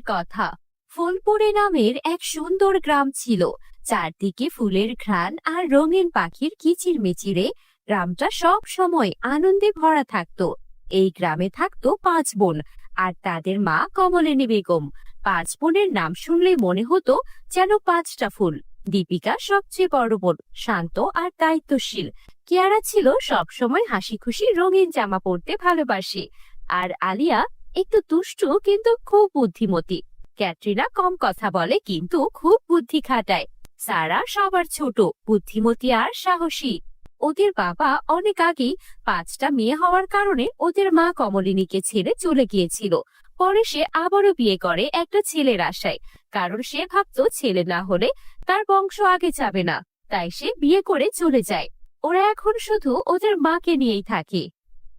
কথা। ফুলপুরে নামের এক সুন্দর গ্রাম ছিল। চারদিকে ফুলের ঘ্রাণ আর রঙিন পাখির কিচির মিচিরে গ্রামটা সব সময় আনন্দে ভরা থাকতো। এই গ্রামে থাকতো পাঁচ বোন আর তাদের মা কমলিনী বেগম। পাঁচ বোনের নাম শুনলে মনে হতো যেন পাঁচটা ফুল। দীপিকা সবচেয়ে বড় বোন, শান্ত আর দায়িত্বশীল। কিয়ারা ছিল সবসময় হাসি খুশি রঙিন জামা পরতে ভালোবাসে। আর আলিয়া একটু দুষ্টু কিন্তু খুব বুদ্ধিমতী। ক্যাটরিনা কম কথা বলে কিন্তু খুব বুদ্ধি খাটায়। সারা সবার ছোট, বুদ্ধিমতী আর সাহসী। ওদের বাবা অনেক আগেই পাঁচটা মেয়ে হওয়ার কারণে ওদের মা কমলিনীকে ছেড়ে চলে গিয়েছিল। পরে সে আবারও বিয়ে করে একটা ছেলের আশায়। কারণ সে ভাবত ছেলে না হলে তার বংশ আগে যাবে না। তাই সে বিয়ে করে চলে যায়। ওরা এখন শুধু ওদের মাকে নিয়েই থাকে।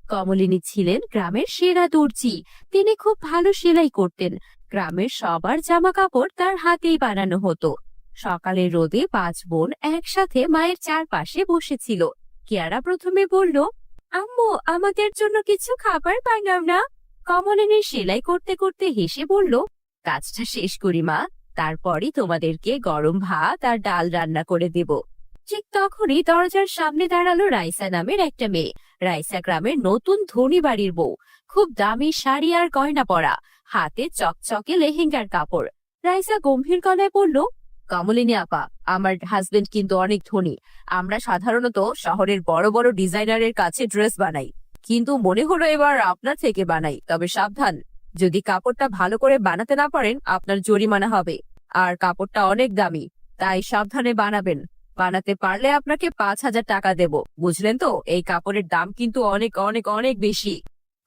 কমলিনী ছিলেন গ্রামের সেরা দর্জি। তিনি খুব ভালো সেলাই করতেন। গ্রামের সবার জামা কাপড় তার হাতেই বানানো হতো। সকালের রোদে পাঁচ বোন একসাথে মায়ের চারপাশে বসেছিল। কিয়ারা প্রথমে বলল, আম্মু, আমাদের জন্য কিছু খাবার বানাও না। কমলিনী সেলাই করতে করতে হেসে বলল, কাজটা শেষ করি, মা। তারপরই তোমাদেরকে গরম ভাত আর ডাল রান্না করে দেব। ঠিক তখনই দরজার সামনে দাঁড়াল রাইসা নামের একটা মেয়ে। রাইসা গ্রামের নতুন ধনী বাড়ির বউ। খুব দামি শাড়ি আর গয়না পরা। হাতে চকচকে লেহেঙ্গার কাপড়। রাইসা গম্ভীর গলায় বলল, কমলিনী আপা, আমার হাজবেন্ড কিন্তু অনেক ধনী। আমরা সাধারণত শহরের বড় বড় ডিজাইনারের কাছে ড্রেস বানাই। কিন্তু মনে হলো এবার আপনার থেকে বানাই, তবে সাবধান। যদি কাপড়টা ভালো করে বানাতে না পারেন, আপনার জরিমানা হবে। আর কাপড়টা অনেক দামি, তাই সাবধানে বানাবেন। বানাতে পারলে আপনাকে পাঁচ হাজার টাকা দেব। বুঝলেন তো? এই কাপড়ের দাম কিন্তু অনেক অনেক অনেক বেশি।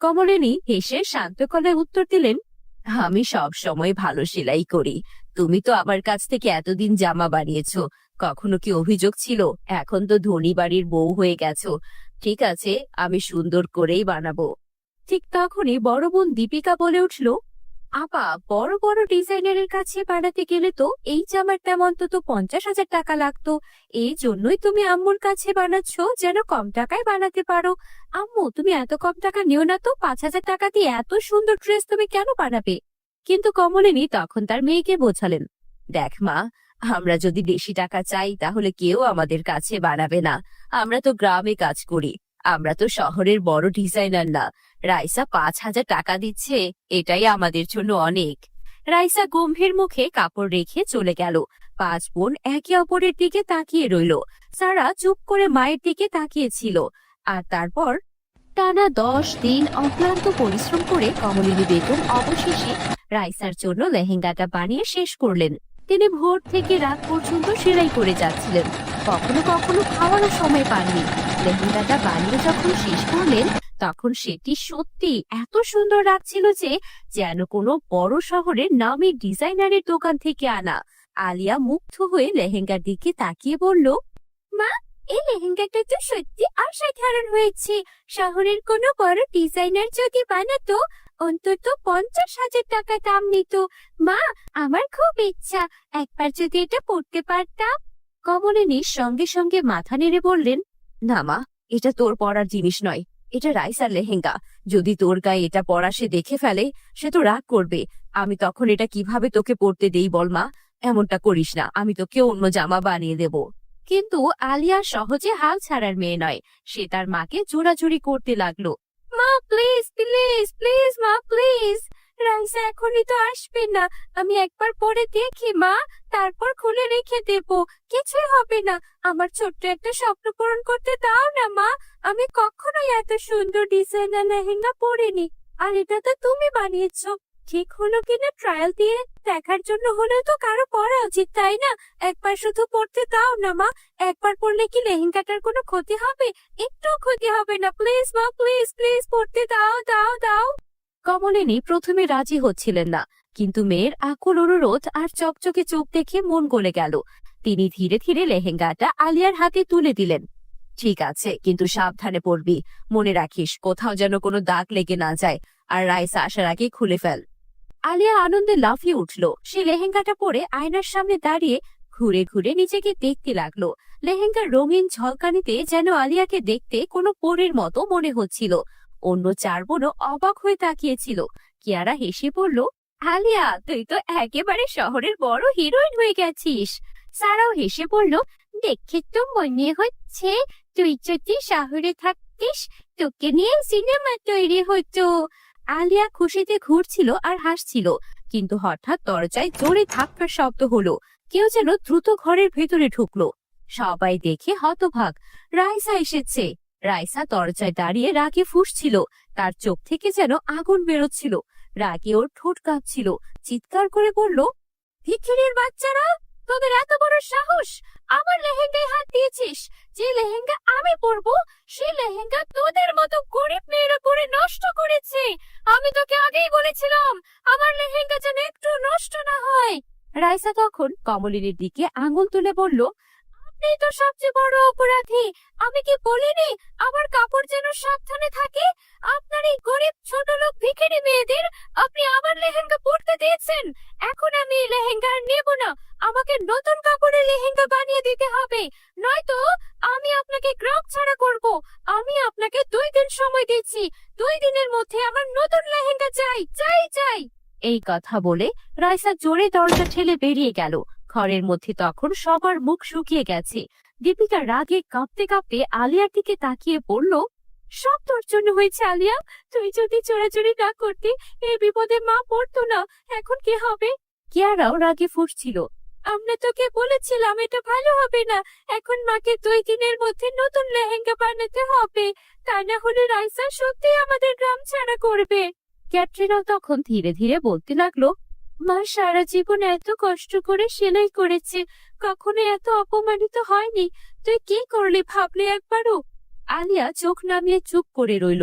কমলিনী হেসে শান্ত গলায় উত্তর দিলেন, আমি সব সময় ভালো সেলাই করি। তুমি তো আমার কাছ থেকে এতদিন জামা বানিয়েছো। কখনো কি অভিযোগ ছিল? এখন তো ধনী বাড়ির বউ হয়ে গেছো। ঠিক আছে, আমি সুন্দর করেই বানাবো। ঠিক তখনই বড় বোন দীপিকা বলে উঠল আপা, বড় বড় ডিজাইনারের কাছে বানাতে গেলে তো এই জামার দাম অন্তত পঞ্চাশ হাজার টাকা লাগতো। এই জন্যই তুমি আম্মুর কাছে বানাচ্ছ, যেন কম টাকায় বানাতে পারো। আম্মু, তুমি এত কম টাকা নিও না তো, পাঁচ হাজার টাকা দিয়ে এত সুন্দর ড্রেস তুমি কেন বানাবে? কিন্তু কমলিনী তখন তার মেয়েকে বোঝালেন, দেখ মা, আমরা যদি বেশি টাকা চাই, তাহলে কেউ আমাদের কাছে বানাবে না। আমরা তো গ্রামে কাজ করি। আমরা তো শহরের বড় ডিজাইনার না। রাইসা পাঁচ হাজার টাকা দিচ্ছে, এটাই আমাদের জন্য অনেক। রাইসা গম্ভীর মুখে কাপড় রেখে চলে গেল। পাঁচ বোন একে অপরের দিকে তাকিয়ে রইল। সারা চুপ করে মায়ের দিকে তাকিয়েছিল। আর তারপর টানা দশ দিন অক্লান্ত পরিশ্রম করে কমলিনী বেগম অবশেষে রাইসার জন্য লেহেঙ্গাটা বানিয়ে শেষ করলেন। তিনি ভোর থেকে রাত পর্যন্ত সেলাই করে যাচ্ছিলেন। কখনো কখনো খাওয়ারও সময় পাননি। লেহেঙ্গাটা বানিয়ে যখন শেষ করলেন, তখন সেটি সত্যি এত সুন্দর লাগছিল যে, যেন কোনো বড় শহরের নামী ডিজাইনারের দোকান থেকে আনা। আলিয়া মুগ্ধ হয়ে লেহেঙ্গার দিকে তাকিয়ে বলল, মা, এই লেহেঙ্গাটা তো সত্যি অসাধারণ হয়েছে। শহরের কোনো বড় ডিজাইনার যদি বানাতো, অন্তত পঞ্চাশ হাজার টাকা দাম নিত। মা, আমার খুব ইচ্ছা, একবার যদি এটা পড়তে পারতাম। কমলিনী সঙ্গে সঙ্গে মাথা নেড়ে বললেন, না মা, এটা তোর পরার জিনিস নয়, এটা রাইসার লেহেঙ্গা। যদি তোর গায়ে এটা পরা সে দেখে ফেলে, সে তো রাগ করবে। আমি তখন এটা কীভাবে তোকে পরতে দেই বল মা, এমনটা করিস না, আমি তোকে অন্য জামা বানিয়ে দেব। কিন্তু আলিয়া সহজে হাল ছাড়ার মেয়ে নয়, সে তার মাকে জোরাজুরি করতে লাগল। মা প্লিজ প্লিজ প্লিজ মা প্লিজ রাইসা এখনই তো আসবে না। আমি একবার পরে দেখি, মা। তারপর খুলে রেখে দেব। কিছুই হবে না। আমার ছোট্ট একটা স্বপ্ন পূরণ করতে দাও না, মা। আমি কখনোই এত সুন্দর ডিজাইনার লেহেঙ্গা পরিনি। আর এটা তো তুমি বানিয়েছো। ঠিক হলো কিনা ট্রায়াল দিয়ে? দেখার জন্য হলেও তো কারও পরা উচিত, তাই না? একবার শুধু পড়তে দাও না, মা। একবার পড়লে কি লেহেঙ্গাটার কোনো ক্ষতি হবে? একটু ক্ষতি হবে না। প্লিজ, মা, প্লিজ প্লিজ, পড়তে দাও দাও দাও। কমলিনী প্রথমে রাজি হচ্ছিলেন না, কিন্তু মেয়ের আকুল অনুরোধ আর চকচকে চোখ দেখে মন গলে গেল। তিনি ধীরে ধীরে লেহেঙ্গাটা আলিয়ার হাতে তুলে দিলেন। ঠিক আছে, কিন্তু সাবধানে পড়বি। মনে রাখিস, কোথাও যেন কোনো দাগ লেগে না যায়, আর রাইসা আসার আগে খুলে ফেল। আলিয়া আনন্দে লাফিয়ে উঠল। সে লেহেঙ্গাটা পরে আয়নার সামনে দাঁড়িয়ে ঘুরে ঘুরে নিজেকে দেখতে লাগল। লেহেঙ্গার রঙিন ঝলকানিতে যেন আলিয়াকে দেখতে কোনো পরের মতো মনে হচ্ছিল। অন্য চার বোনও অবাক হয়ে তাকিয়েছিল। কিয়ারা হেসে বলল, আলিয়া, তুই তো একেবারে শহরের বড় হিরোইন হয়ে গেছিস। সারাও হেসে বলল, দেখে তো মনে হচ্ছে তুই যদি শহরে থাকতিস, তোকে নিয়ে সিনেমা তৈরি হতো। আলিয়া খুশিতে ঘুরছিল আর হাসছিল, কিন্তু হঠাৎ দরজায় জোরে ধাক্কার শব্দ হলো। কেউ যেন দ্রুত ঘরের ভেতরে ঢুকলো। সবাই দেখে হতভাগ, রাইসা এসেছে। রাইসা দরজায় দাঁড়িয়ে রাগে ফুসছিল। তার চোখ থেকে যেন আগুন বেরোচ্ছিল। রাগে ওর ঠোঁট কাঁপছিল। চিৎকার করে বলল, ভিখিরির বাচ্চারা, তোদের এত বড় সাহস! আমার লেহেঙ্গায় হাত দিয়েছিস। যে লেহেঙ্গা আমি পরবো সেই লেহেঙ্গা তোদের মতো গরিব মেয়েরা পরে নষ্ট করেছে। আমি তোকে আগেই বলেছিলাম, আমার লেহেঙ্গা যেন একটু নষ্ট না হয়। রাইসা তখন কমলিনীর দিকে আঙুল তুলে বলল আপনি তো সবচেয়ে বড় অপরাধী। আমি কি বলিনি? আমার কাপড় যেন সাবধানে থাকে। আপনার এই গরিব ছোট লোক ভিখারি মেয়েদের আপনি আমার লেহেঙ্গা পরতে দিয়েছেন। এখন আমি লেহেঙ্গা আর নেব না। আমাকে নতুন কাপড়ের লেহেঙ্গা বানিয়ে দিতে হবে। নয়তো আমি আপনাকে গ্রাহক ছাড়া করব। আমি আপনাকে দুই দিন সময় দিচ্ছি। দুই দিনের মধ্যে আমার নতুন লেহেঙ্গা চাই চাই চাই। এই কথা বলে রাইসা জোরে দরজা ঠেলে বেরিয়ে গেল। ঘরের মধ্যে তখন সবার মুখ শুকিয়ে গেছে। দীপিকা রাগে কাঁপতে কাঁপতে আলিয়ার দিকে তাকিয়ে বলল, সব তোর জন্য হয়েছে আলিয়া। তুই যদি চোরাচুরি না করতে, এই বিপদে মা পড়তো না। এখন কি হবে? কিয়ারাও রাগে ফুসছিল। আমরা তোকে বলেছিলাম এটা ভালো হবে না। এখন মাকে দুই দিনের মধ্যে নতুন লেহেঙ্গা বানাতে হবে। তা না হলে রাইসা সত্যি আমাদের গ্রাম ছাড়া করবে। ক্যাটরিনাও তখন ধীরে ধীরে বলতে লাগল মা সারা জীবন এত কষ্ট করে সেলাই করেছে, কখনো এত অপমানিত হয়নি। তুই কি করলি ভাবলি একবারও? আলিয়া চোখ নামিয়ে চুপ করে রইল।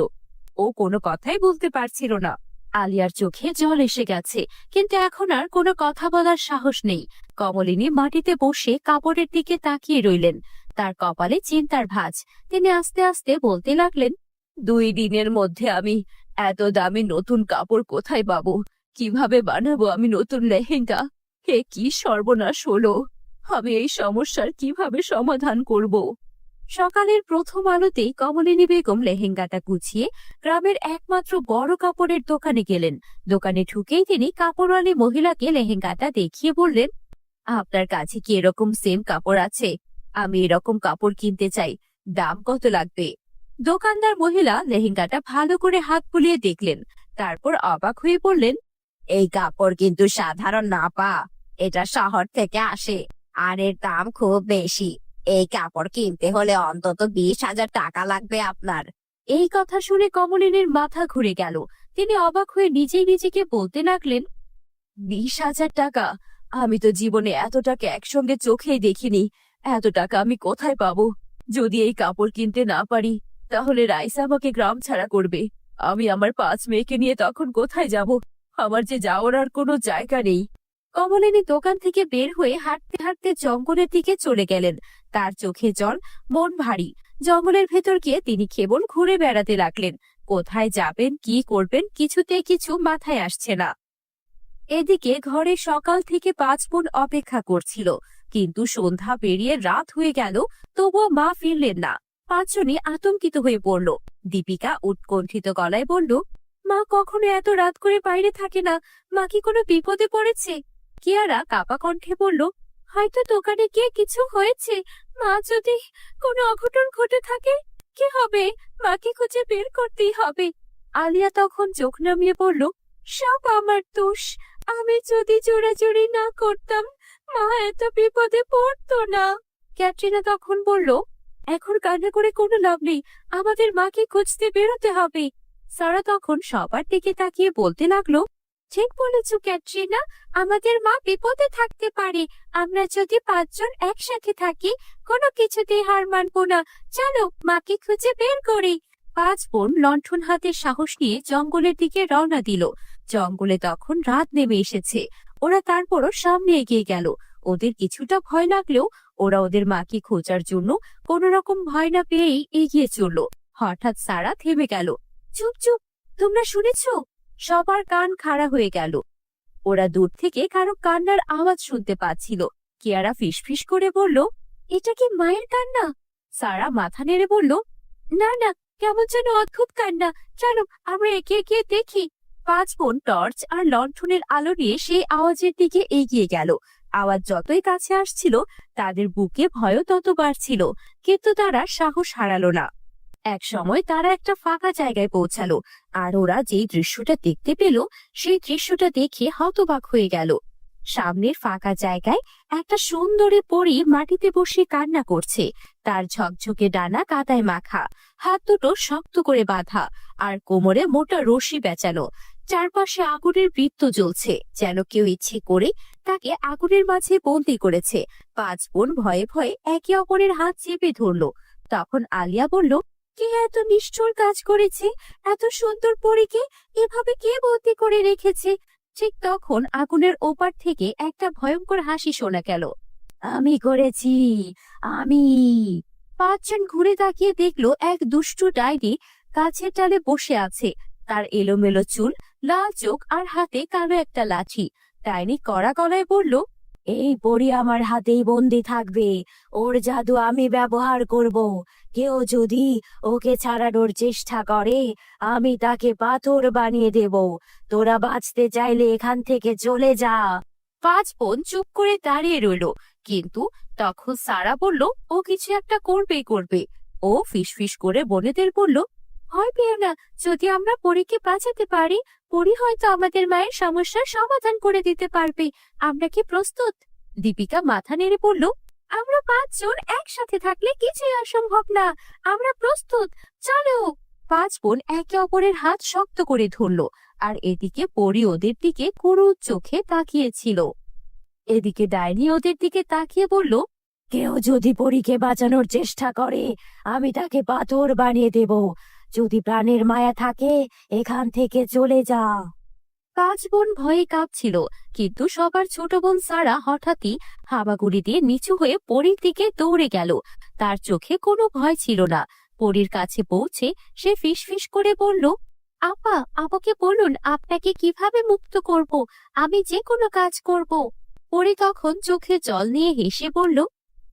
ও কোনো কথাই বলতে পারছিল না। আলিয়ার চোখে জল এসে গেছে, কিন্তু এখন আর কোনো কথা বলার সাহস নেই। কমলিনী মাটিতে বসে কাপড়ের দিকে তাকিয়ে রইলেন। তার কপালে চিন্তার ভাঁজ। তিনি আস্তে আস্তে বলতে লাগলেন, দুই দিনের মধ্যে আমি এত দামি নতুন কাপড় কোথায় পাবো? কীভাবে বানাবো আমি নতুন লেহেঙ্গা? হে কি সর্বনাশ হলো! আমি এই সমস্যার কীভাবে সমাধান করব? সকালের প্রথম আলোতেই কমলিনী বেগম লেহেঙ্গাটা গুছিয়ে গ্রামের একমাত্র বড় কাপড়ের দোকানে গেলেন। দোকানে ঢুকেই তিনি কাপড়ওয়ালি মহিলাকে লেহেঙ্গাটা দেখিয়ে বললেন, আপনার কাছে কি এরকম সেম কাপড় আছে? আমি এরকম কাপড় কিনতে চাই। দাম কত লাগবে? দোকানদার মহিলা লেহেঙ্গাটা ভালো করে হাত বুলিয়ে দেখলেন। তারপর অবাক হয়ে বললেন এই কাপড় কিন্তু সাধারণ না পা। এটা শহর থেকে আসে আর এর দাম খুব বেশি। এই কাপড় কিনতে হলে অন্তত বিশ হাজার টাকা লাগবে আপনার। এই কথা শুনে কমলিনীর মাথা ঘুরে গেল। তিনি অবাক হয়ে নিজেই নিজেকে বলতে লাগলেন, বিশ হাজার টাকা? আমি তো জীবনে এত টাকা একসঙ্গে চোখেই দেখিনি। এত টাকা আমি কোথায় পাবো? যদি এই কাপড় কিনতে না পারি, তাহলে রাইসা আমাকে গ্রাম ছাড়া করবে। আমি আমার পাঁচ মেয়েকে নিয়ে তখন কোথায় যাব? আমার যে যাওয়ার আর কোনো জায়গা নেই। কমলিনী দোকান থেকে বের হয়ে হাঁটতে হাঁটতে জঙ্গলের দিকে চলে গেলেন। তার চোখে জল, মন ভারী। জঙ্গলের ভেতর গিয়ে তিনি কেবল ঘুরে বেড়াতে লাগলেন। কোথায় যাবেন, কি করবেন কিছুতে কিছু মাথায় আসছে না। এদিকে ঘরে সকাল থেকে পাঁচ বোন অপেক্ষা করছিল। কিন্তু সন্ধ্যা পেরিয়ে রাত হয়ে গেল, তবুও মা ফিরলেন না। পাঁচজনই আতঙ্কিত হয়ে পড়ল। দীপিকা উৎকণ্ঠিত গলায় বলল মা কখনো এত রাত করে বাইরে থাকে না। মা কি কোনো বিপদে পড়েছে? কিয়ারা কাপা কণ্ঠে বলল, হয়তো দোকানে গিয়ে কিছু হয়েছে। মা যদি কোনো অঘটন ঘটে থাকে, কি হবে? মাকে খুঁজে বের করতেই হবে। আলিয়া তখন চোখ নামিয়ে বলল, সব আমার দোষ। আমি যদি জোরাজুরি না করতাম, মা এত বিপদে পড়তো না। ক্যাটরিনা তখন বলল, এখন কান্না করে কোনো লাভ নেই। আমাদের মাকে খুঁজতে বেরোতে হবে। সারা তখন সবার দিকে তাকিয়ে বলতে লাগল, ঠিক বলেছ, ক্যাটরিনা, আমাদের মা বিপদে থাকতে পারে। আমরা যদি পাঁচজন একসাথে থাকি, কোনো কিছুতেই হার মানবো না। চলো, মাকে খুঁজে বের করি। পাঁচ বোন লণ্ঠন হাতে সাহস নিয়ে জঙ্গলের দিকে রওনা দিল। জঙ্গলে তখন রাত নেমে এসেছে। ওরা তারপরও সামনে এগিয়ে গেল। ওদের কিছুটা ভয় লাগলেও ওরা ওদের মাকে খোঁজার জন্য কোন রকম ভয় না পেয়েই এগিয়ে চলল। হঠাৎ সারা থেমে গেল। চুপ চুপ, তোমরা শুনেছ? সবার কান খাড়া হয়ে গেল। ওরা দূর থেকে কারও কান্নার আওয়াজ শুনতে পাচ্ছিল। কিয়ারা ফিসফিস করে বলল, এটা কি মায়ের কান্না? সারা মাথা নেড়ে বলল, না না, কেমন যেন অদ্ভুত কান্না। চলো, আমরা একে একে দেখি। পাঁচ বোন টর্চ আর লণ্ঠনের আলো নিয়ে সেই আওয়াজের দিকে এগিয়ে গেল। আওয়াজ যতই কাছে আসছিল, তাদের বুকে ভয়ও তত বাড়ছিল, কিন্তু তারা সাহস হারালো না। এক সময় তারা একটা ফাঁকা জায়গায় পৌঁছালো, আর ওরা যেই দৃশ্যটা দেখতে পেল, সেই দৃশ্যটা দেখে হতবাক হয়ে গেল। সামনের ফাঁকা জায়গায় একটা সুন্দরী পরী মাটিতে বসে কান্না করছে। তার ঝকঝকে ডানা কাদায় মাখা, হাত দুটো শক্ত করে বাঁধা, আর কোমরে মোটা রশি বেচানো। চারপাশে আগুনের বৃত্ত জ্বলছে, যেন কেউ ইচ্ছে করে তাকে আগুনের মাঝে বন্দি করেছে। পাঁচ বোন ভয়ে ভয়ে একে অপরের হাত চেপে ধরলো। তখন আলিয়া বলল কে এত নিষ্ঠুর কাজ করেছে? এত সুন্দর পরীকে এভাবে কে বন্দি করে রেখেছে? ঠিক তখন আগুনের ওপার থেকে একটা ভয়ঙ্কর হাসি শোনা গেল। আমি করেছি, আমি। পাঁচজন ঘুরে তাকিয়ে দেখল এক দুষ্টু ডাইনি গাছের ডালে বসে আছে। তার এলোমেলো চুল, লাল চোখ আর হাতে কালো একটা লাঠি। ডাইনি কড়া গলায় বলল এই পরি আমার হাতেই বন্দি থাকবে। ওর জাদু আমি ব্যবহার করব। কেউ যদি ওকে ছাড়ানোর চেষ্টা করে, আমি তাকে পাথর বানিয়ে দেব। তোরা বাঁচতে চাইলে এখান থেকে চলে যা। পাঁচ বোন চুপ করে দাঁড়িয়ে রইল। কিন্তু তখন সারা বলল, ও কিছু একটা করবেই করবে। ও ফিসফিস করে বোনেদের বলল ভয় পেও না। যদি আমরা পরীকে বাঁচাতে পারি, পরি হয়তো আমাদের মায়ের সমস্যার সমাধান করে দিতে পারবে। আমরা কি প্রস্তুত? দীপিকা মাথা নেড়ে বলল, আমরা পাঁচজন একসাথে থাকলে কিছুই অসম্ভব না। আমরা প্রস্তুত। চলো। পাঁচ বোন একে অপরের হাত শক্ত করে ধরলো, আর এদিকে পরি ওদের দিকে করুণ চোখে তাকিয়েছিল। এদিকে ডাইনি ওদের দিকে তাকিয়ে বলল, কেউ যদি পরীকে বাঁচানোর চেষ্টা করে, আমি তাকে পাথর বানিয়ে দেব। যদি প্রাণের মায়া থাকে, এখান থেকে চলে যা। পাঁচ বোন ভয়ে কাঁপছিল, কিন্তু সবার ছোট বোন সারা হঠাৎই হাবাগুড়ি দিয়ে নিচু হয়ে পরীর দিকে দৌড়ে গেল। তার চোখে কোনো ভয় ছিল না। পরীর কাছে পৌঁছে সে ফিসফিস করে বলল, আপা, আমাকে বলুন, আপনাকে কীভাবে মুক্ত করব? আমি যে কোনো কাজ করব। পরি তখন চোখে জল নিয়ে হেসে বলল,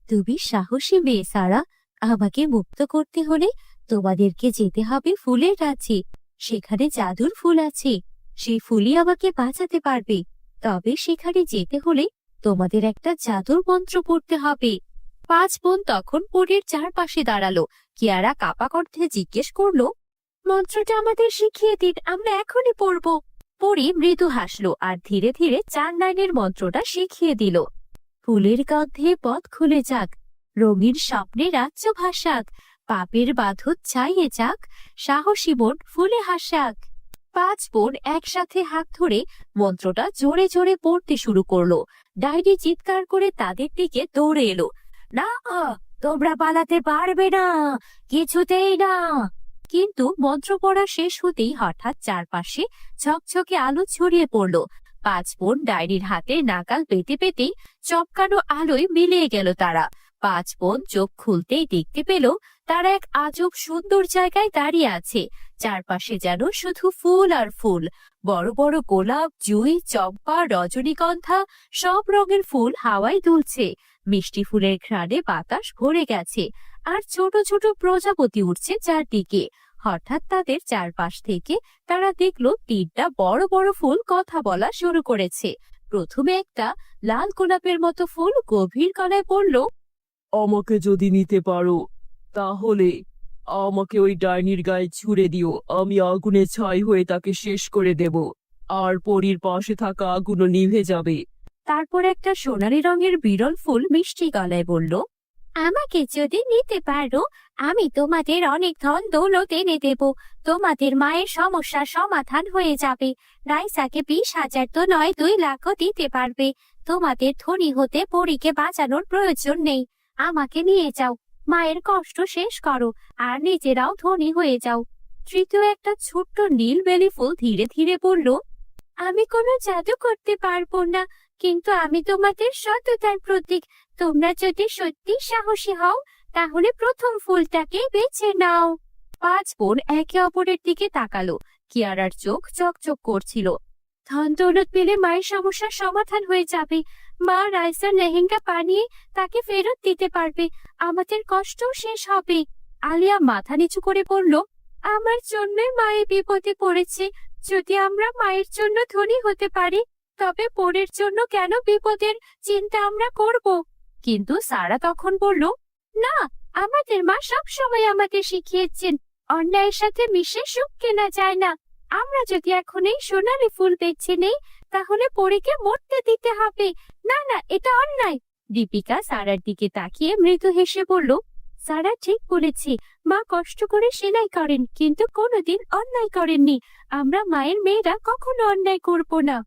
তুমি সাহসী মেয়ে, সারা। আমাকে মুক্ত করতে হলে তোমাদেরকে যেতে হবে ফুলের রাজ্যে। সেখানে জাদুর ফুল আছে। সেই ফুলই আমাকে বাঁচাতে পারবে। তবে সেখানে যেতে হলে তোমাদের একটা জাদুর মন্ত্র পড়তে হবে। পাঁচ বোন তখন পরীর চারপাশে দাঁড়াল। কিয়ারা কাপা কণ্ঠে জিজ্ঞেস করল, মন্ত্রটা আমাদের শিখিয়ে দিন, আমরা এখনই পড়ব। পরি মৃদু হাসলো আর ধীরে ধীরে চার লাইনের মন্ত্রটা শিখিয়ে দিল। ফুলের গন্ধে পথ খুলে যাক। রঙিন স্বপ্নে রাজ্য ভাসাক। পাপের বাঁধত ছাইয়ে যাক সাহসী বোন ফুলে হাসাক। পাঁচ বোন একসাথে হাত ধরে মন্ত্রটা জোরে জোরে পড়তে শুরু করল। ডাইনি চিৎকার করে তাদের দিকে দৌড়ে এলো। না, তোমরা পালাতে পারবে না, কিছুতেই না। কিন্তু মন্ত্র পড়া শেষ হতেই হঠাৎ চারপাশে ঝকঝকে আলো ছড়িয়ে পড়ল। পাঁচ বোন ডায়েরির হাতে নাকাল পেতে পেতেই চমকানো আলোয় মিলিয়ে গেল তারা। পাঁচ বোন চোখ খুলতেই দেখতে পেল তারা এক আজব সুন্দর জায়গায় দাঁড়িয়ে আছে। চারপাশে যেন শুধু ফুল আর ফুল। বড় বড় গোলাপ, জুই, চম্পা, রজনীগন্ধা, সব রঙের ফুল হাওয়ায় দুলছে। মিষ্টি ফুলের ঘ্রাণে বাতাস ভরে গেছে আর ছোট ছোট প্রজাপতি উঠছে চারদিকে। হঠাৎ তাদের চারপাশ থেকে তারা দেখল তিনটা বড় বড় ফুল কথা বলা শুরু করেছে। প্রথমে একটা লাল গোলাপের মতো ফুল গভীর গলায় পড়ল আমাকে যদি নিতে পারো, তাহলে আমাকে ওই ডাইনির গায়ে ছুড়ে দিও। আমি আগুনে ছাই হয়ে তাকে শেষ করে দেব। আর পরীর পাশে থাকা আগুনও নিভে যাবে। তারপর একটা সোনালী রঙের বিরল ফুল মিষ্টি গলায় বলল, আমাকে যদি নিতে পারো, আমি তোমাদের অনেক ধন দৌলত এনে দেব। তোমাদের মায়ের সমস্যা সমাধান হয়ে যাবে। রাইসাকে বিশ হাজার তো নয়, দুই লাখও দিতে পারবে। তোমাদের ধনী হতে পরীকে বাঁচানোর প্রয়োজন নেই। আমাকে নিয়ে যাও। মায়ের কষ্ট শেষ করো আর নিজেরাও ধনী হয়ে যাও। তৃতীয় একটা ছোট্ট নীল বেলি ফুল ধীরে ধীরে বলল, আমি কোনো জাদু করতে পারব না, কিন্তু আমি তোমাদের সততার প্রতীক। তোমরা যদি সত্যি সাহসী হও, তাহলে প্রথম ফুলটাকে বেছে নাও। পাঁচ বোন একে অপরের দিকে তাকালো। কিয়ারার চোখ চকচক করছিল। ধন দৌলত পেলে মায়ের সমস্যার সমাধান হয়ে যাবে। মা রাইসার লেহেঙ্গা বানিয়ে তাকে ফেরত দিতে পারবে। আমাদের কষ্টও শেষ হবে। আলিয়া মাথা নিচু করে বলল, আমার জন্যই মায়ের বিপদে পড়েছে। যদি আমরা মায়ের জন্য ধনী হতে পারি, তবে পরের জন্য কেন বিপদের চিন্তা আমরা করব? কিন্তু সারা তখন বলল, না, আমাদের মা সব সময় আমাকে শিখিয়েছেন, অন্যায়ের সাথে মিশে সুখ কেনা যায় না। আমরা যদি এখন এই সোনালি ফুল বেছে নেই তাহলে পরীকে মরতে দিতে হবে। না না, এটা অন্যায়। দীপিকা সারার দিকে তাকিয়ে মৃদু হেসে বলল, সারা ঠিক বলেছি। মা কষ্ট করে সেলাই করেন, কিন্তু কোনোদিন অন্যায় করেননি। আমরা মায়ের মেয়েরা কখনো অন্যায় করব না।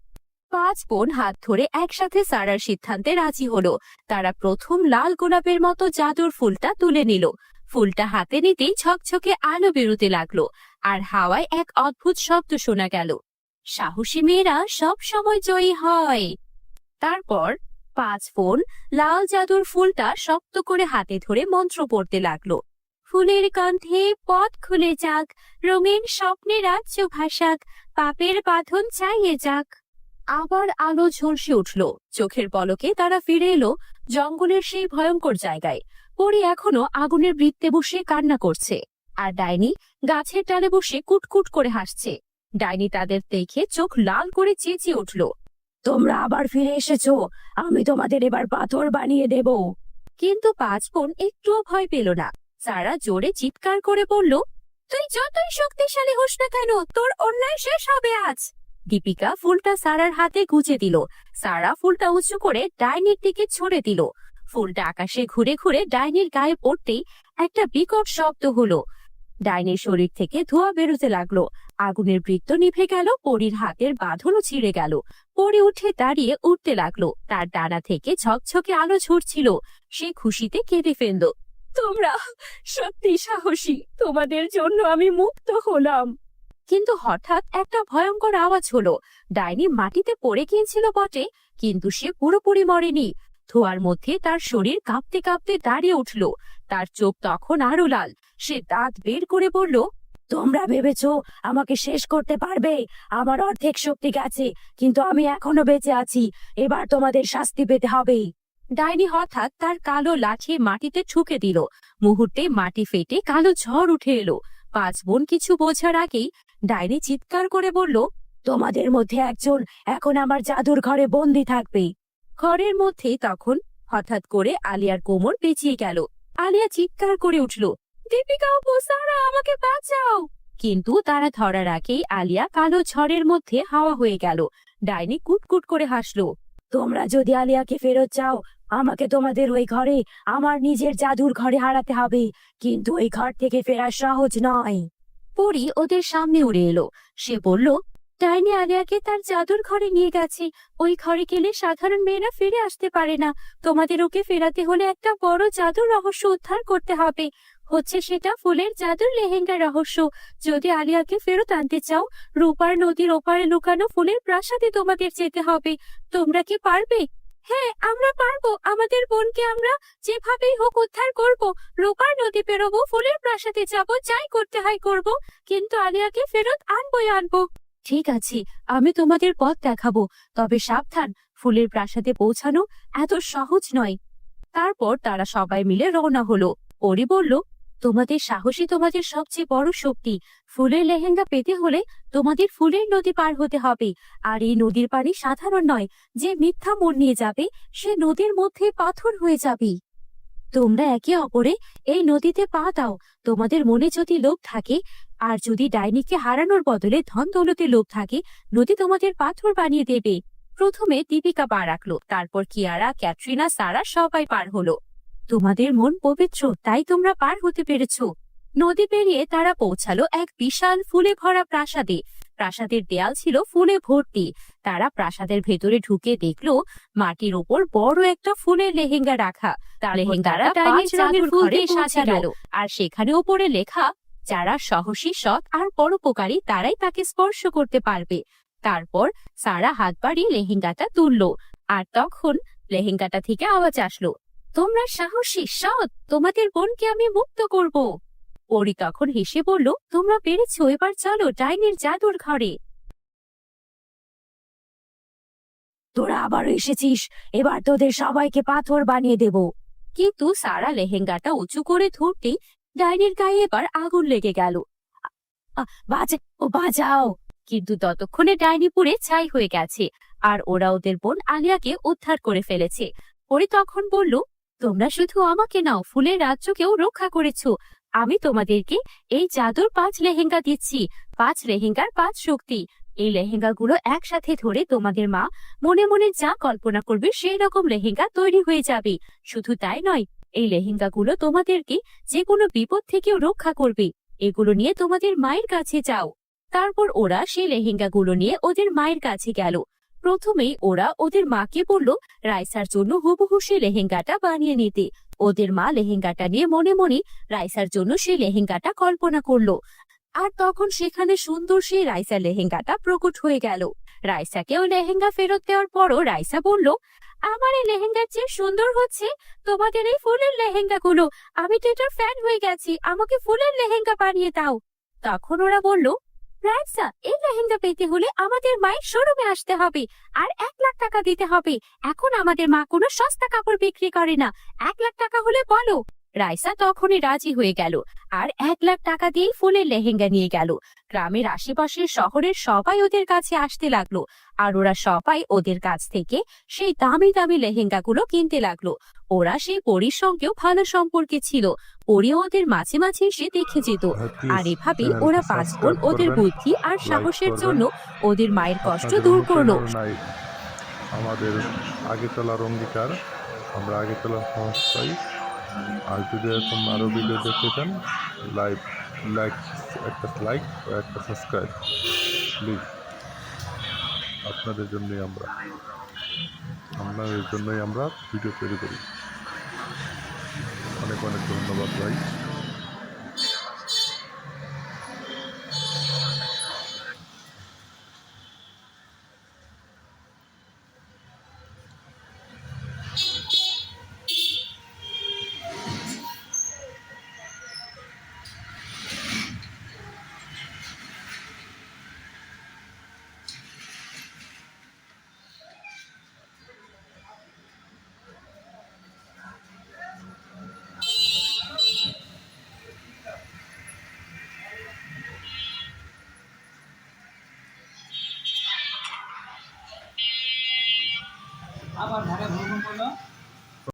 পাঁচ বোন হাত ধরে একসাথে সারার সিদ্ধান্তে রাজি হলো। তারা প্রথম লাল গোলাপের মতো জাদুর ফুলটা তুলে নিল। ফুলটা হাতে নিতেই ঝকঝকে আলো বেরোতে লাগল। আর হাওয়ায় এক অদ্ভুত শব্দ শোনা গেল। সাহসী মেয়েরা সব সময় জয়ী হয়। তারপর পাঁচ ফোন লাল জাদুর ফুলটা শক্ত করে হাতে ধরে মন্ত্র পড়তে লাগল। ফুলের কণ্ঠে পথ খুলে যাক, রঙিন স্বপ্নে রাজ্য ভাসাক, পাপের বাঁধন চাইয়ে যাক। আবার আলো ঝলসে উঠল, চোখের পলকে তারা ফিরে এলো জঙ্গলের সেই ভয়ঙ্কর জায়গায়। পরি এখনও আগুনের বৃত্তে বসে কান্না করছে, আর ডাইনি গাছের ডালে বসে কুটকুট করে হাসছে। ডাইনি তাদের দেখে চোখ লাল করে চেঁচিয়ে উঠল, তোমরা আবার ফিরে এসেছ, আমি তোমাদের এবার পাথর বানিয়ে দেব। কিন্তু পাঁচ বোন একটুও ভয় পেল না। সারা জোরে চিৎকার করে বলল, তুই যতই শক্তিশালী হোস না কেন, তোর অন্যায় শেষ হবে আজ। দীপিকা ফুলটা সারার হাতে গুজে দিল। সারা ফুলটা উঁচু করে ডাইনির দিকে ছড়ে দিল। ফুলটা আকাশে ঘুরে ঘুরে ডাইনির গায়ে পড়তেই একটা বিকট শব্দ হলো। ডাইনির শরীর থেকে ধোঁয়া বেরোতে লাগল। আগুনের বৃত্ত নিভে গেল, পরীর হাতের বাঁধনও ছিঁড়ে গেল। পরে উঠে দাঁড়িয়ে উঠতে লাগল। তার ডানা থেকে ঝকঝকে আলো ঝরছিল। সে খুশিতে কেঁদে ফেলল, তোমরা সত্যি সাহসী, তোমাদের জন্য আমি মুক্ত হলাম। কিন্তু হঠাৎ একটা ভয়ঙ্কর আওয়াজ হলো। ডাইনি মাটিতে পড়ে গিয়েছিল বটে, কিন্তু সে পুরোপুরি মরেনি। ধোয়ার মধ্যে তার শরীর কাঁপতে কাঁপতে দাঁড়িয়ে উঠল। তার চোখ তখন আরও লাল। সে দাঁত বের করে বলল, তোমরা ভেবেছো আমাকে শেষ করতে পারবে? আমার অর্ধেক শক্তি গেছে, কিন্তু আমি এখনও বেঁচে আছি। এবার তোমাদের শাস্তি পেতে হবে। ডাইনি হঠাৎ তার কালো লাঠি মাটিতে ঠুকে দিল। মুহূর্তে মাটি ফেটে কালো ঝড় উঠে এলো। পাঁচ বোন কিছু বোঝার আগেই ডাইনি চিৎকার করে বলল, তোমাদের মধ্যে একজন এখন আমার জাদুর ঘরে বন্দি থাকবে। ঘরের মধ্যে তখন হঠাৎ করে আলিয়ার কোমর পেঁচিয়ে গেল। আলিয়া চিৎকার করে উঠল, দীপিকা ও সারা আমাকে বাঁচাও! কিন্তু তারা ধরার আগেই আলিয়া কালো ঝড়ের মধ্যে হাওয়া হয়ে গেল, ডাইনি কুটকুট করে হাসলো, তোমরা যদি আলিয়াকে ফেরত চাও, আমাকে তোমাদের ওই ঘরে, আমার নিজের জাদুর ঘরে হারাতে হবে, কিন্তু ওই ঘর থেকে ফেরা সহজ নয়। পরি ওদের সামনে উড়ে এলো, সে বলল ডাইনি আলিয়াকে তার জাদুর ঘরে নিয়ে গেছে। ওই ঘরে গেলে সাধারণ মেয়েরা ফিরে আসতে পারে না। তোমাদের ওকে ফেরাতে হলে একটা বড় জাদুর রহস্য উদ্ধার করতে হবে। হচ্ছে সেটা ফুলের জাদুর লেহেঙ্গা রহস্য। যদি আলিয়াকে ফেরত আনতে চাও, রূপার নদীর ওপারে লুকানো ফুলের প্রাসাদে তোমাদের যেতে হবে। তোমরা কি পারবে? হ্যাঁ আমরা পারব। আমাদের বোনকে আমরা যেভাবেই হোক উদ্ধার করব। রূপার নদী পেরোবো, ফুলের প্রাসাদে যাব, যাই করতে হয় করব। কিন্তু আলিয়াকে ফেরত আনবই আনব। ঠিক আছে, আমি তোমাদের পথ দেখাবো, তবে সাবধান, ফুলের প্রাসাদে পৌঁছানো এত সহজ নয়। তারপর তারা সবাই মিলে রওনা হলো। পরি বলল, তোমাদের সাহসী তোমাদের সবচেয়ে বড় শক্তি। ফুলের লেহেঙ্গা পেতে হলে তোমাদের ফুলের নদী পার হতে হবে। আর এই নদীর পানি সাধারণ নয়, যে মিথ্যা মন নিয়ে যাবে, সে নদীর মধ্যে পাথর হয়ে যাবে। তোমরা একে অপরে এই নদীতে পা দাও। তোমাদের মনে যদি লোভ থাকে, আর যদি ডাইনিকে হারানোর বদলে ধন দৌলতে লোভ থাকে, নদী তোমাদের পাথর বানিয়ে দেবে। প্রথমে দীপিকা পা রাখল, তারপর কিয়ারা, ক্যাটরিনা, সারা সবাই পার হলো। তোমাদের মন পবিত্র, তাই তোমরা পার হতে পেরেছ। নদী পেরিয়ে তারা পৌঁছালো এক বিশাল ফুলে ভরা প্রাসাদে। প্রাসাদের দেয়াল ছিল ফুলে ভর্তি। তারা প্রাসাদের ভেতরে ঢুকে দেখল মাটির ওপর বড় একটা ফুলের লেহেঙ্গা রাখা। তার লেহেঙ্গারা পাঁচ রঙের ফুল দিয়ে সাজানো আর সেখানে ওপরে লেখা যারা সাহসী সৎ আর পরোপকারী তারাই তাকে স্পর্শ করতে পারবে। তারপর সারা হাত বাড়িয়ে লেহেঙ্গাটা তুললো। আর তখন লেহেঙ্গাটা থেকে আওয়াজ আসলো তোমরা সাহসী সৎ তোমাদের বোনকে আমি মুক্ত করব। পরি তখন হেসে বলল, তোমরা পেরেছ, এবার চলো ডাইনির জাদুর ঘরে। তোরা আবার এসেছিস, এবার তোদের সবাইকে পাথর বানিয়ে দেব। কিন্তু সারা লেহেঙ্গাটা উঁচু করে ধরতেই ডাইনির গায়ে এবার আগুন লেগে গেল। ও বাঁচাও কিন্তু ততক্ষণে ডাইনি পুড়ে ছাই হয়ে গেছে, আর ওরা ওদের বোন আলিয়াকে উদ্ধার করে ফেলেছে। পরি তখন বলল, তোমরা শুধু আমাকে নাও, ফুলের রাজ্যকেও রক্ষা করেছ। আমি তোমাদেরকে এই জাদুর পাঁচ লেহেঙ্গা দিচ্ছি, পাঁচ লেহেঙ্গার পাঁচ শক্তি। এই লেহেঙ্গাগুলো একসাথে ধরে তোমাদের মা মনে মনে যা কল্পনা করবে সেই রকম লেহেঙ্গা তৈরি হয়ে যাবে। শুধু তাই নয়, এই লেহেঙ্গাগুলো তোমাদেরকে যে কোনো বিপদ থেকেও রক্ষা করবে। এগুলো নিয়ে তোমাদের মায়ের কাছে যাও। তারপর ওরা সেই লেহেঙ্গাগুলো নিয়ে ওদের মায়ের কাছে গেল। প্রথমেই ওরা ওদের মাকে বলল, রাইসার জন্য হুবহু সেই লেহেঙ্গাটা বানিয়ে নিতে। ওদের মা লেহেঙ্গাটা নিয়ে মনে মনে রাইসার জন্য সেই লেহেঙ্গাটা কল্পনা করল। আর তখন সেখানে সুন্দর সেই রাইসার লেহেঙ্গাটা প্রকট হয়ে গেল। রাইসাকে ওই লেহেঙ্গা ফেরত দেওয়ার পরও রাইসা বলল, আমার এই লেহেঙ্গার চেয়ে সুন্দর হচ্ছে তোমাদের এই ফুলের লেহেঙ্গাগুলো। আমি তো এটার ফ্যান হয়ে গেছি, আমাকে ফুলের লেহেঙ্গা বানিয়ে দাও। তখন ওরা বলল রাইসা এই লেহেঙ্গা পেতে হলে আমাদের মায়ের শোরুমে আসতে হবে। আর এক লাখ টাকা দিতে হবে। এখন আমাদের মা কোনো সস্তা কাপড় বিক্রি করে না। এক লাখ টাকা হলে বলো। রাইসা তখনই রাজি হয়ে গেল আর এক লাখ টাকা দিয়েই ফুলের লেহেঙ্গা নিয়ে গেল। গ্রামের আশেপাশের শহরের সবাই ওদের কাছে আসতে লাগল আর ওরা সবাই ওদের কাছ থেকে সেই দামি দামি লেহেঙ্গাগুলো কিনতে লাগল। ওরা সেই পরীর সঙ্গেও ভালো সম্পর্কে ছিল পরিও ওদের মাঝে মাঝে এসে দেখে যেত। আর এভাবেই ওরা পাঁচ বোন ওদের বুদ্ধি আর সাহসের জন্য ওদের মায়ের কষ্ট দূর করল। আমাদের আগে চলার অঙ্গীকার আমরা আগে চলার সাহস পাই আর যদি এরকম আরও ভিডিও দেখতে চান লাইক লাইক একটা লাইক ও একটা সাবস্ক্রাইব প্লিজ আপনাদের জন্যই আমরা। আপনাদের জন্যই আমরা ভিডিও তৈরি করি। অনেক অনেক ধন্যবাদ, ভাই।